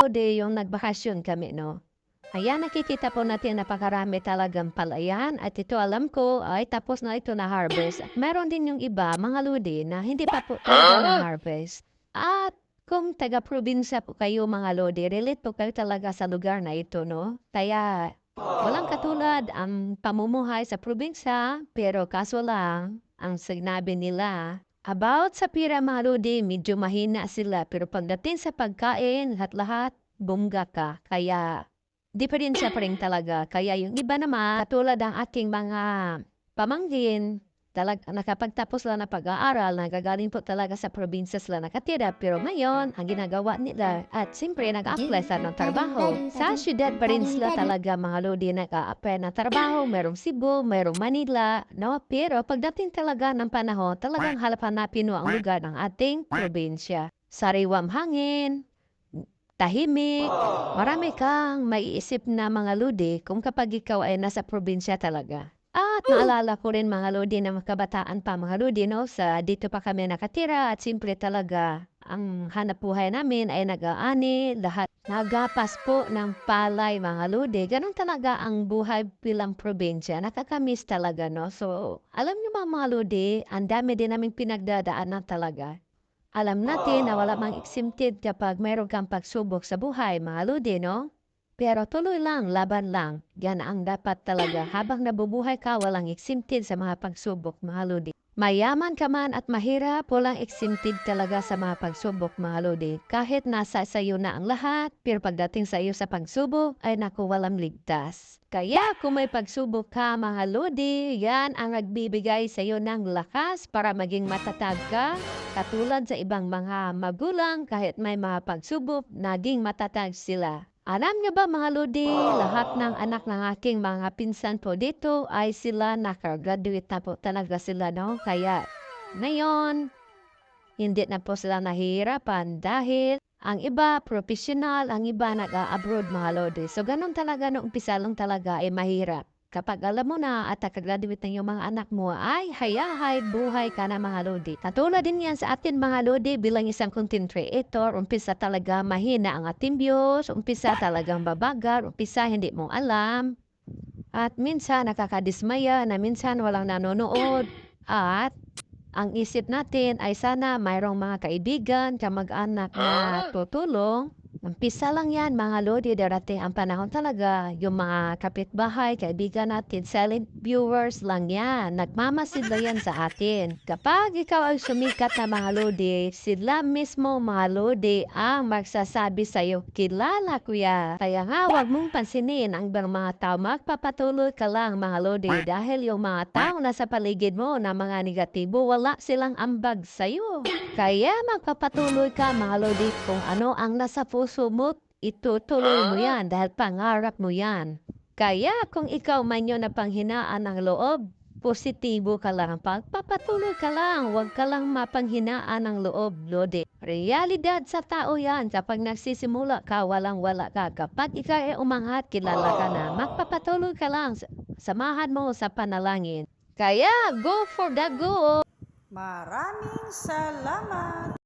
Lodi, yung nagbakasyon kami, no? Ayan, nakikita po natin napakarami talagang palayan at ito alam ko ay tapos na ito na harvest. At meron din yung iba, mga lodi, na hindi pa po talaga na harvest. At kung taga-probinsya po kayo mga lodi, relate po kayo talaga sa lugar na ito, no? Kaya walang katulad ang pamumuhay sa probinsya, pero kaso lang, ang sinabi nila, about sa pira mga lodi, medyo mahina sila. Pero pagdating sa pagkain, lahat-lahat, bongga ka. Kaya di pa rin talaga. Kaya yung iba naman, katulad ang aking mga pamangkin, talag, nakapagtapos sila na pag-aaral, nagagaling po talaga sa probinsya sila nakatira. Pero ngayon, ang ginagawa nila, at siyempre nag-apply sa ng trabaho. Sa syudad pa rin sila talaga mga lodi nag-apply na trabaho. Merong Cebu, merong Manila, no? Pero pagdating talaga ng panahon, talagang halap-hanapin mo ang lugar ng ating probinsya. Sariwam hangin, tahimik, marami kang maiisip na mga lodi kung kapag ikaw ay nasa probinsya talaga. At naalala ko rin mga lodi na kabataan pa mga lodi, no? Sa dito pa kami nakatira at simple talaga ang hanap buhay namin ay nag-aani, lahat nagapas po ng palay mga lodi. Ganon talaga ang buhay bilang probinsya. Nakakamiss talaga, no? So, alam niyo mga mga lodi, ang dami din naming pinagdadaanan talaga. Alam natin na wala mang exempted kapag mayroon kang pagsubok sa buhay, mga lodi, no? Pero tuloy lang, laban lang. Yan ang dapat talaga. Habang nabubuhay ka, walang exempted sa mga pagsubok, mga lodi. Mayaman ka man at mahirap, walang exempted talaga sa mga pagsubok, mga lodi. Kahit nasa sa iyo na ang lahat, pero pagdating sa iyo sa pagsubok, ay naku, walang ligtas. Kaya kung may pagsubok ka, mga yan ang nagbibigay sa iyo ng lakas para maging matatag ka. Katulad sa ibang mga magulang, kahit may mga pagsubok, naging matatag sila. Alam niyo ba mga Lodi, lahat ng anak ng aking mga pinsan po dito ay sila nakagraduate na po talaga sila, no? Kaya ngayon, hindi na po sila nahihirapan dahil ang iba professional, ang iba nag-abroad mga Lodi. So ganun talaga nung umpisa lang talaga ay mahirap. Kapag alam mo na at nakagraduate na yung mga anak mo, ay hayahay, buhay ka na mga Lodi. Katulad din yan sa atin mga Lodi bilang isang content creator, umpisa talaga mahina ang ating views, umpisa talagang babagar, umpisa hindi mo alam. At minsan nakakadismaya na minsan walang nanonood. At ang isip natin ay sana mayroong mga kaibigan, kamag-anak na tutulong. Umpisa lang yan mga lodi, darating ang panahon talaga. Yung mga kapitbahay, kaibigan natin, silent viewers lang yan. Nagmamasid na yan sa atin. Kapag ikaw ay sumikat na mga lodi, sila mismo mga lodi ang magsasabi sa'yo, kilala ko ya. Kaya nga, huwag mong pansinin ang mga tao. Magpapatuloy ka lang mga lodi dahil yung mga tao nasa paligid mo na mga negatibo, wala silang ambag sa'yo. Kaya magpapatuloy ka mga lodi kung ano ang nasa puso mo, itutuloy mo yan dahil pangarap mo yan. Kaya kung ikaw man yun na panghinaan ng loob, positibo ka lang, pagpapatuloy ka lang, huwag ka lang mapanghinaan ng loob, lodi. Realidad sa tao yan, kapag nagsisimula ka, walang-wala ka. Kapag ikaw ay umangat, kilala ka na, magpapatuloy ka lang, samahan mo sa panalangin. Kaya, go for the go! Maraming salamat!